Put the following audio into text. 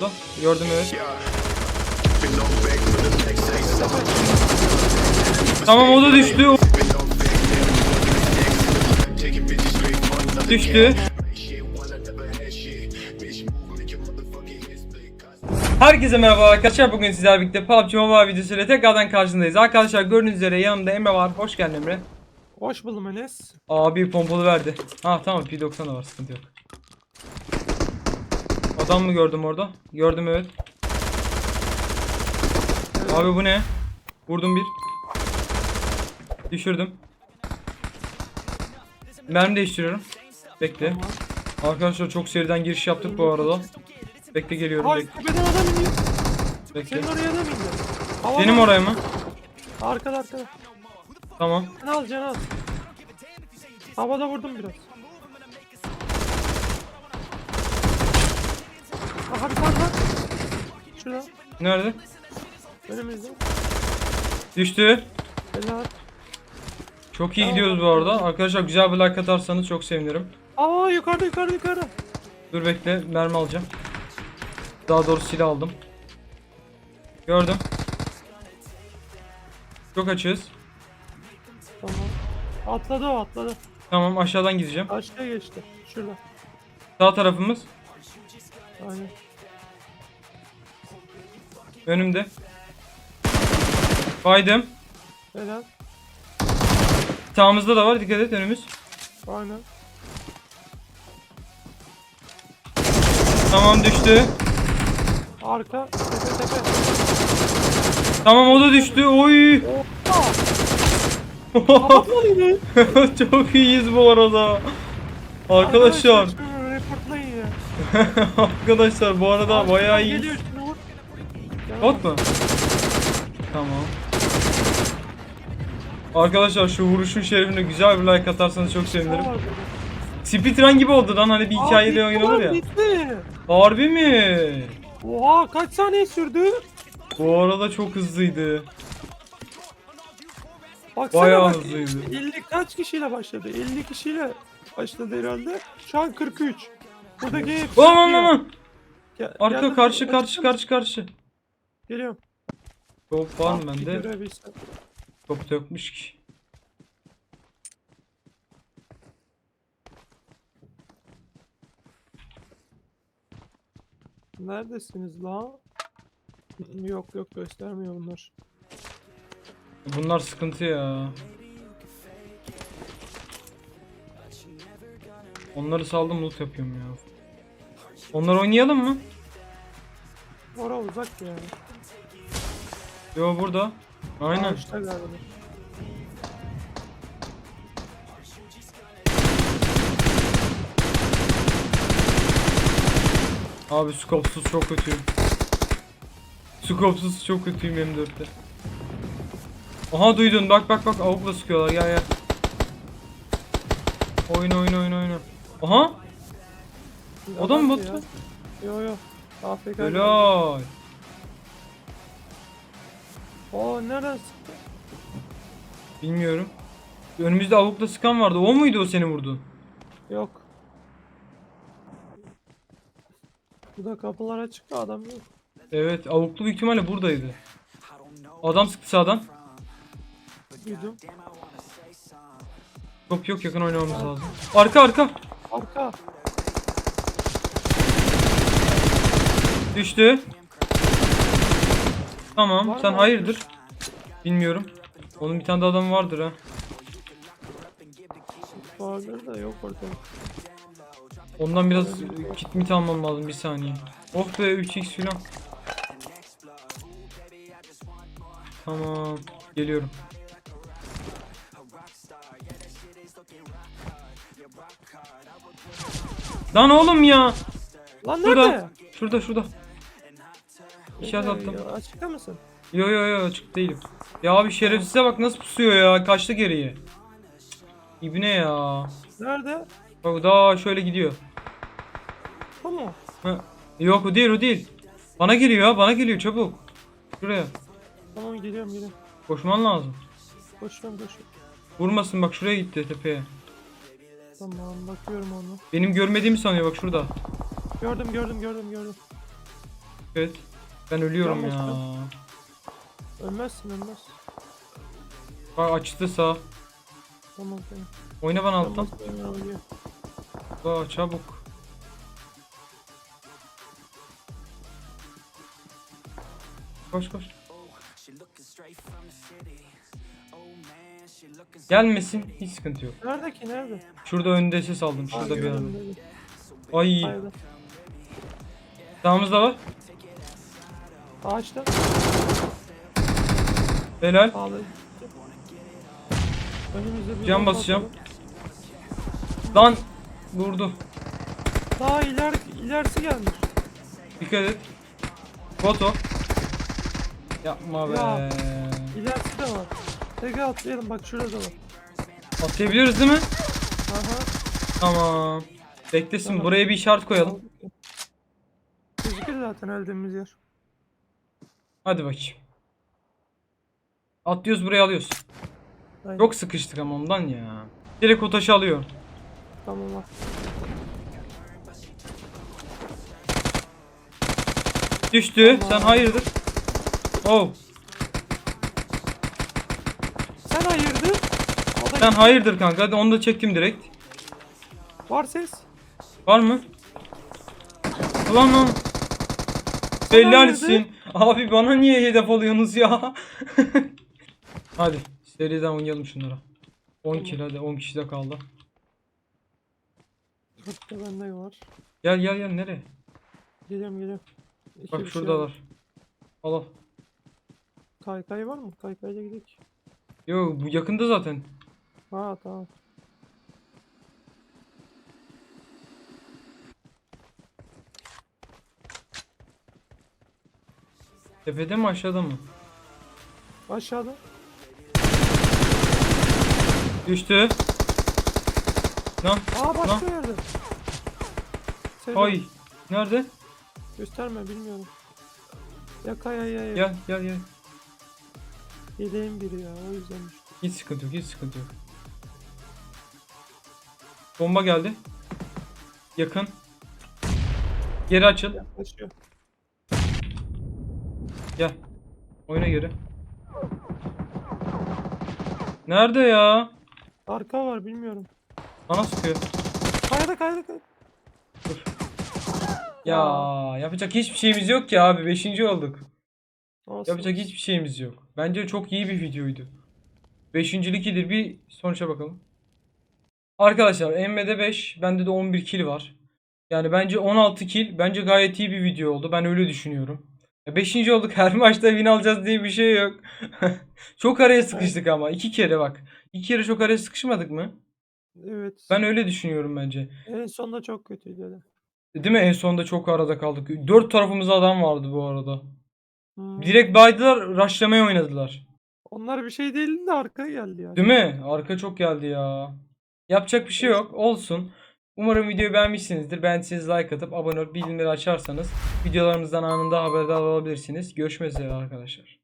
Evet. Tamam o da düştü. Düştü. Herkese merhaba arkadaşlar. Bugün sizlerle birlikte PUBG Mobile videosuyla tekrardan karşınızdayız. Arkadaşlar gördüğünüz üzere yanımda Emre var. Hoş geldin Emre. Hoş buldum Enes. Abi pompalı verdi. Ha tamam P90 da var sıkıntı yok. Adam mı gördüm orada? Gördüm evet. Abi bu ne? Vurdum bir. Düşürdüm. Mermi değiştiriyorum. Bekle. Arkadaşlar çok seriden giriş yaptık bu arada. Bekle geliyorum Ay bekle. tepeden adam iniyor. bekle. Senin oraya adam indi. Havada. Benim oraya mı? Arkada arkada. Tamam. Can al can al. Havada vurdum biraz. Bir tane var. Şurada. Nerede? Önümüzde. Düştü. Helal. Çok iyi gidiyoruz bu arada. Arkadaşlar güzel bir like atarsanız çok sevinirim. Aa yukarıda yukarıda yukarıda. Dur bekle mermi alacağım. Daha doğrusu silah aldım. Gördüm. Çok açığız. Tamam. Atladı o atladı. Tamam aşağıdan gideceğim. Aşağıya geçti. Şurada. Sağ tarafımız Aynen. Önümde. Baydım. Helal. Sağımızda da var dikkat et önümüz. Aynen. Tamam düştü. Arka. Tepe tepe. Tamam o da düştü. Oy. Çok iyiyiz bu arada. Arkadaşlar. Arkadaşlar bu arada bayağı iyiyiz. Bot mu? Tamam. Arkadaşlar şu vuruşun şerefine güzel bir like atarsanız çok sevinirim. Burada. Speedrun gibi oldu lan hani bir hikayeli oyun olur ya. Bitti. Harbi mi? Oha kaç saniye sürdü? Bu arada çok hızlıydı. Baksana Bayağı bak, hızlıydı. 50 kaç kişiyle başladı? 50 kişiyle başladı herhalde. Şu an 43. Buradaki hepsi Aman aman Arka karşı karşı karşı karşı. Geliyorum. Top var mı bende? görebilsem. Top da yokmuş ki. Neredesiniz la? Yok yok göstermiyor bunlar. Bunlar sıkıntı ya. Onları saldım loot yapıyorum ya. Onlar oynayalım mı? Ora uzak yani. Yo burada. Aynen. Ağaçta galiba. Abi skopsuz çok kötüyüm. Skopsuz çok kötüyüm M4'te. Aha duydun bak bak bak avukla sıkıyorlar gel gel. Oyna oyna oyna oyna. Aha O da mı ya. Yo yo. Helal. Oo neresi? Bilmiyorum. Önümüzde avukla sıkan vardı. O muydu o seni vurdu? Yok. Burada kapılar açık da adam yok. Evet avuklu büyük ihtimalle buradaydı. Adam sıktı sağdan. Duydum. Top yok yakın oynamamız lazım. Arka arka. Arka. Düştü. Tamam Var sen mı? hayırdır? Bilmiyorum. Onun bir tane de adam vardır ha. Vardır da yok orada. Ondan biraz kit mit almam lazım bir saniye. Oh be 3x filan. Tamam geliyorum. Lan oğlum ya. Lan Şurada. nerede? Şurada şurada. İşaret Ee, attım. ya, Açıkta mısın? Yo yo yo açık değilim. Ya abi şerefsize bak nasıl pusuyor ya. Kaçtı geriye. İbne ya. Nerede? Bak daha şöyle gidiyor. Bu mu? Ha. Yok o değil o değil. Bana geliyor ha bana geliyor çabuk. Şuraya. Tamam geliyorum geliyorum. Koşman lazım. Koşuyorum koşuyorum. Vurmasın bak şuraya gitti tepeye. Tamam bakıyorum onu. Benim görmediğimi sanıyor bak şurada. Gördüm gördüm gördüm gördüm. Evet. Ben ölüyorum ya. Ölmezsin ölmez. Bak açtı sağ. Oyna bana alttan. Olmaz. Aa, çabuk. Koş koş. Gelmesin hiç sıkıntı yok. Nerede ki nerede? Şurada önde ses aldım. Şurada bir yerde. Ay Haydi. sağımızda var. Ağaçta. Helal. Ağlayın. Önümüzde bir Cam bomba basacağım. Lan vurdu. Daha iler, ilerisi gelmiş. Dikkat et. Foto. Yapma be. Ya. İlerisi de var. Tege atlayalım bak şurada da var. Atlayabiliyoruz değil mi? Aha. Tamam. Beklesin. Tamam. Buraya bir işaret koyalım. Gözükür zaten öldüğümüz yer. Hadi bakayım. Atlıyoruz buraya alıyoruz. Aynen. Çok sıkıştık ama ondan ya. Direkt o taşı alıyor. Tamam bak. Düştü. Tamam. Sen hayırdır? Oh. Sen hayırdır? O da Sen hayırdır kanka. Hadi onu da çektim direkt. var ses. Var mı? Ulan lan. Sen Helalsin. Abi bana niye hedef alıyorsunuz ya? hadi. Seriden oynayalım şunlara. 10 Tamam. kill hadi 10 kişi de kaldı. De bende var. Gel gel gel nereye? Geliyorum geliyorum. İki Bak bir şey şuradalar. Al al. Kaykay var mı? Kaykayla gidelim. Yo bu yakında zaten. Ha tamam. Tepede mi aşağıda mı? Aşağıda. Düştü. Lan Aa başka Lan. yerde. Sevdim. ay. Nerede? Gösterme bilmiyorum. Ya kaya ya ya. Gel gel gel. Yeleğim biri ya o yüzden düştüm. Hiç sıkıntı yok hiç sıkıntı yok. Bomba geldi. Yakın. Geri açıl. Yaklaşıyor. Gel. Oyuna geri. Nerede ya? Arka var bilmiyorum. Bana sıkıyor. Kayada kayada kayada. Ya yapacak hiçbir şeyimiz yok ki abi. Beşinci olduk. Olsun. Yapacak hiçbir şeyimiz yok. Bence çok iyi bir videoydu. Beşincilik iyidir. Bir sonuça bakalım. Arkadaşlar Emre'de 5, bende de 11 kill var. Yani bence 16 kill bence gayet iyi bir video oldu. Ben öyle düşünüyorum. 5. olduk. Her maçta win alacağız diye bir şey yok. çok araya sıkıştık ama. iki kere bak. İki kere çok araya sıkışmadık mı? Evet. Ben öyle düşünüyorum bence. En sonunda çok kötüydü öyle. Değil mi? En sonunda çok arada kaldık. Dört tarafımızda adam vardı bu arada. Hmm. Direkt baydılar, rushlamaya oynadılar. Onlar bir şey değildi de arkaya geldi ya. Değil mi? Arka çok geldi ya. Yapacak bir şey yok. Olsun. Umarım videoyu beğenmişsinizdir. Beğendiyseniz like atıp abone olup bildirimleri açarsanız videolarımızdan anında haberdar olabilirsiniz. Görüşmek üzere arkadaşlar.